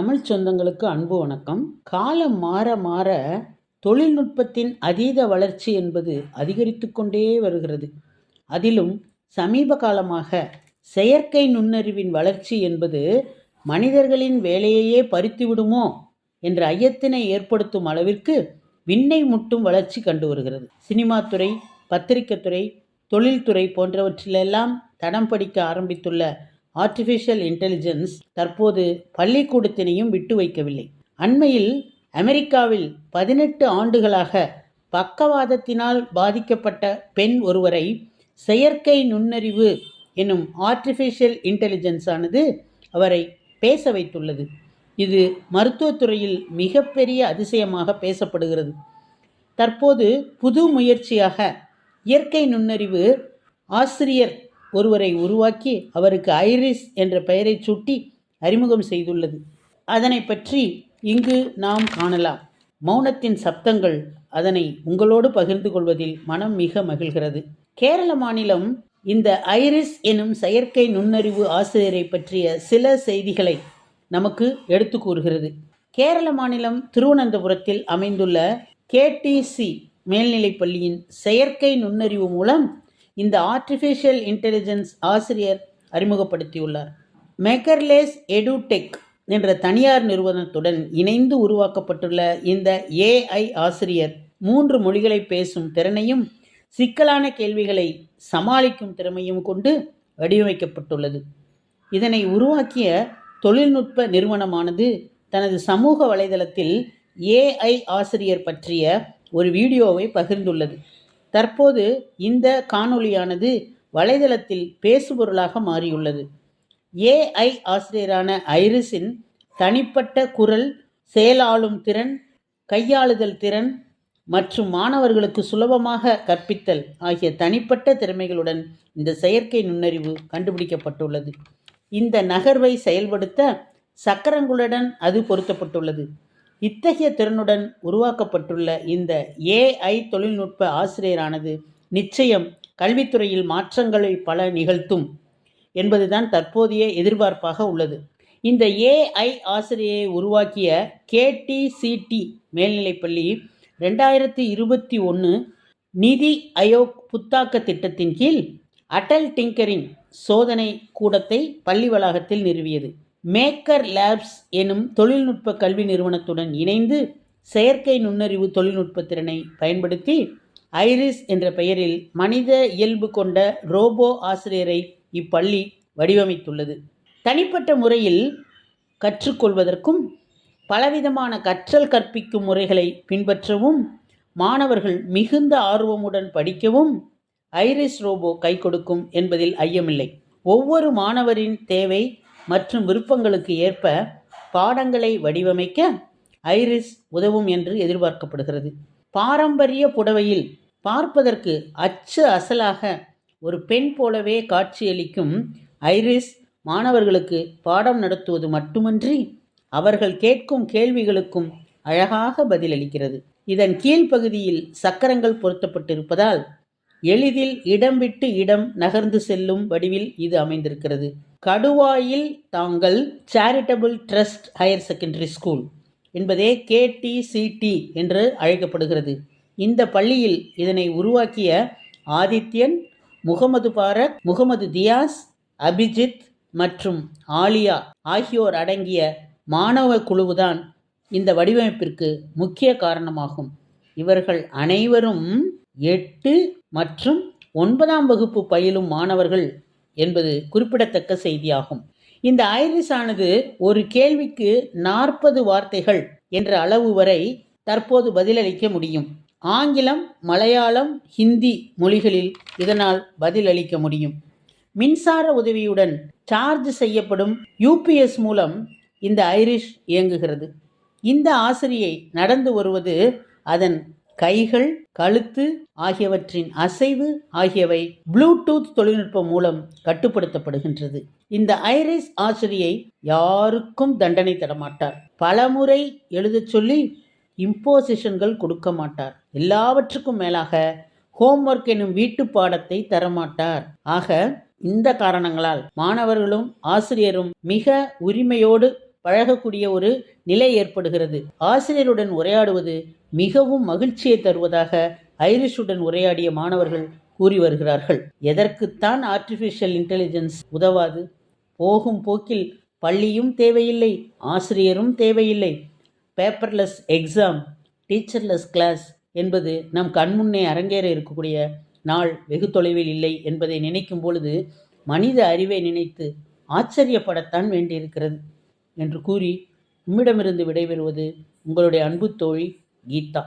தமிழ் சொந்தங்களுக்கு அன்பு வணக்கம். காலம் மாற மாற தொழில்நுட்பத்தின் அதீத வளர்ச்சி என்பது அதிகரித்து கொண்டே வருகிறது. அதிலும் சமீப காலமாக செயற்கை நுண்ணறிவின் வளர்ச்சி என்பது மனிதர்களின் வேலையையே பறித்துவிடுமோ என்ற ஐயத்தினை ஏற்படுத்தும் அளவிற்கு விண்ணை முட்டும் வளர்ச்சி கண்டு வருகிறது. சினிமாத்துறை பத்திரிகைத்துறை தொழில்துறை போன்றவற்றிலெல்லாம் தடம் படிக்க ஆரம்பித்துள்ள ஆர்டிஃபிஷியல் இன்டெலிஜென்ஸ் தற்போது பள்ளிக்கூடத்தினையும் விட்டு வைக்கவில்லை. அண்மையில் அமெரிக்காவில் பதினெட்டு ஆண்டுகளாக பக்கவாதத்தினால் பாதிக்கப்பட்ட பெண் ஒருவரை செயற்கை நுண்ணறிவு என்னும் ஆர்டிஃபிஷியல் இன்டெலிஜென்ஸானது அவரை பேச வைத்துள்ளது. இது மருத்துவத்துறையில் மிகப்பெரிய அதிசயமாக பேசப்படுகிறது. தற்போது புது முயற்சியாக இயற்கை நுண்ணறிவு ஆசிரியர் ஒருவரை உருவாக்கி அவருக்கு ஐரிஸ் என்ற பெயரை சூட்டி அறிமுகம் செய்துள்ளது. அதனை பற்றி இங்கு நாம் காணலாம். மௌனத்தின் சப்தங்கள் அதனை உங்களோடு பகிர்ந்து கொள்வதில் மனம் மிக மகிழ்கிறது. கேரள மாநிலம் இந்த ஐரிஸ் எனும் செயற்கை நுண்ணறிவு ஆசிரியரை பற்றிய சில செய்திகளை நமக்கு எடுத்து கூறுகிறது. கேரள மாநிலம் திருவனந்தபுரத்தில் அமைந்துள்ள கேடிசி மேல்நிலைப் பள்ளியின் செயற்கை நுண்ணறிவு மூலம் இந்த ஆர்டிஃபிஷியல் இன்டெலிஜென்ஸ் ஆசிரியர் அறிமுகப்படுத்தியுள்ளார். மெக்கர்லேஸ் எடுடெக் என்ற தனியார் நிறுவனத்துடன் இணைந்து உருவாக்கப்பட்டுள்ள இந்த ஏஐ ஆசிரியர் மூன்று மொழிகளை பேசும் திறனையும் சிக்கலான கேள்விகளை சமாளிக்கும் திறமையும் கொண்டு வடிவமைக்கப்பட்டுள்ளது. இதனை உருவாக்கிய தொழில்நுட்ப நிறுவனமானது தனது சமூக வலைதளத்தில் ஏஐ ஆசிரியர் பற்றிய ஒரு வீடியோவை பகிர்ந்துள்ளது. தற்போது இந்த காணொளியானது வலைதளத்தில் பேசுபொருளாக மாறியுள்ளது. ஏஐ ஆசிரியரான ஐரிஸின் தனிப்பட்ட குரல் செயலாளும் திறன் கையாளுதல் திறன் மற்றும் மாணவர்களுக்கு சுலபமாக கற்பித்தல் ஆகிய தனிப்பட்ட திறமைகளுடன் இந்த செயற்கை நுண்ணறிவு கண்டுபிடிக்கப்பட்டுள்ளது. இந்த நகர்வை செயல்படுத்த சக்கரங்களுடன் அது பொருத்தப்பட்டுள்ளது. இத்தகைய திறனுடன் உருவாக்கப்பட்டுள்ள இந்த ஏஐ தொழில்நுட்ப ஆசிரியரானது நிச்சயம் கல்வித்துறையில் மாற்றங்களை பல நிகழ்த்தும் என்பதுதான் தற்போதைய எதிர்பார்ப்பாக உள்ளது. இந்த ஏஐ ஆசிரியை உருவாக்கிய கேடிசிடி மேல்நிலைப்பள்ளி ரெண்டாயிரத்தி இருபத்தி ஒன்று நிதி அயோக் புத்தாக்க திட்டத்தின் கீழ் அடல் டிங்கரிங் சோதனை கூடத்தை பள்ளி வளாகத்தில் நிறுவியது. மேக்கர் லேப்ஸ் எனும் தொழில்நுட்ப கல்வி நிறுவனத்துடன் இணைந்து செயற்கை நுண்ணறிவு தொழில்நுட்ப திறனை பயன்படுத்தி ஐரிஸ் என்ற பெயரில் மனித இயல்பு கொண்ட ரோபோ ஆசிரியரை இப்பள்ளி வடிவமைத்துள்ளது. தனிப்பட்ட முறையில் கற்றுக்கொள்வதற்கும் பலவிதமான கற்றல் கற்பிக்கும் முறைகளை பின்பற்றவும் மாணவர்கள் மிகுந்த ஆர்வமுடன் படிக்கவும் ஐரிஸ் ரோபோ கை கொடுக்கும் என்பதில் ஐயமில்லை. ஒவ்வொரு மாணவரின் தேவை மற்றும் விருப்பங்களுக்கு ஏற்ப பாடங்களை வடிவமைக்க ஐரிஸ் உதவும் என்று எதிர்பார்க்கப்படுகிறது. பாரம்பரிய புடவையில் பார்ப்பதற்கு அச்சு அசலாக ஒரு பெண் போலவே காட்சியளிக்கும் ஐரிஸ் மாணவர்களுக்கு பாடம் நடத்துவது மட்டுமன்றி அவர்கள் கேட்கும் கேள்விகளுக்கும் அழகாக பதிலளிக்கிறது. இதன் கீழ்ப்பகுதியில் சக்கரங்கள் பொருத்தப்பட்டிருப்பதால் எளிதில் இடம் விட்டு இடம் நகர்ந்து செல்லும் வடிவில் இது அமைந்திருக்கிறது. கடுவாயில் Thangal charitable trust higher secondary school என்பதே கேடிசிடி என்று அழைக்கப்படுகிறது. இந்த பள்ளியில் இதனை உருவாக்கிய ஆதித்யன் முகமது பாரக் முகமது தியாஸ் அபிஜித் மற்றும் ஆலியா ஆகியோர் அடங்கிய மாணவ குழுவுதான் இந்த வடிவமைப்பிற்கு முக்கிய காரணமாகும். இவர்கள் அனைவரும் எட்டு மற்றும் ஒன்பதாம் வகுப்பு பயிலும் மாணவர்கள் என்பது குறிப்பிடத்தக்க செய்தியாகும். இந்த ஐரிஸ் ஆனது ஒரு கேள்விக்கு நாற்பது வார்த்தைகள் என்ற அளவு வரை தற்போது பதிலளிக்க முடியும். ஆங்கிலம் மலையாளம் ஹிந்தி மொழிகளில் இதனால் பதிலளிக்க முடியும். மின்சார உதவியுடன் சார்ஜ் செய்யப்படும் யூபிஎஸ் மூலம் இந்த ஐரிஷ் இயங்குகிறது. இந்த ஆசிரியை நடந்து வருவது அதன் கைகள் கழுத்து ஆகியவற்றின் அசைவு ஆகியவை ப்ளூடூத் தொழில்நுட்பம் மூலம் கட்டுப்படுத்தப்படுகின்றது. இந்த ஐரிஸ் ஆசிரியை யாருக்கும் தண்டனை தரமாட்டார். பலமுறை எழுதச் சொல்லி இம்போசிஷன்கள் கொடுக்க மாட்டார். எல்லாவற்றுக்கும் மேலாக ஹோம்ஒர்க் எனும் வீட்டு பாடத்தை தரமாட்டார். ஆக இந்த காரணங்களால் மாணவர்களும் ஆசிரியரும் மிக உரிமையோடு பழகக்கூடிய ஒரு நிலை ஏற்படுகிறது. ஆசிரியருடன் உரையாடுவது மிகவும் மகிழ்ச்சியை தருவதாக ஐரிஷுடன் உரையாடிய மாணவர்கள் கூறி வருகிறார்கள். எதற்குத்தான் ஆர்டிஃபிஷியல் இன்டெலிஜென்ஸ் உதவாது? போகும் போக்கில் பள்ளியும் தேவையில்லை ஆசிரியரும் தேவையில்லை. பேப்பர்லெஸ் எக்ஸாம் டீச்சர்லெஸ் கிளாஸ் என்பது நம் கண்முன்னே அரங்கேற இருக்கக்கூடிய நாள் வெகு தொலைவில் இல்லை என்பதை நினைக்கும் பொழுது மனித அறிவை நினைத்து ஆச்சரியப்படத்தான் வேண்டியிருக்கிறது என்று கூறி உம்மிடமிருந்து விடைபெறுவது உங்களுடைய அன்பு தோழி gitu.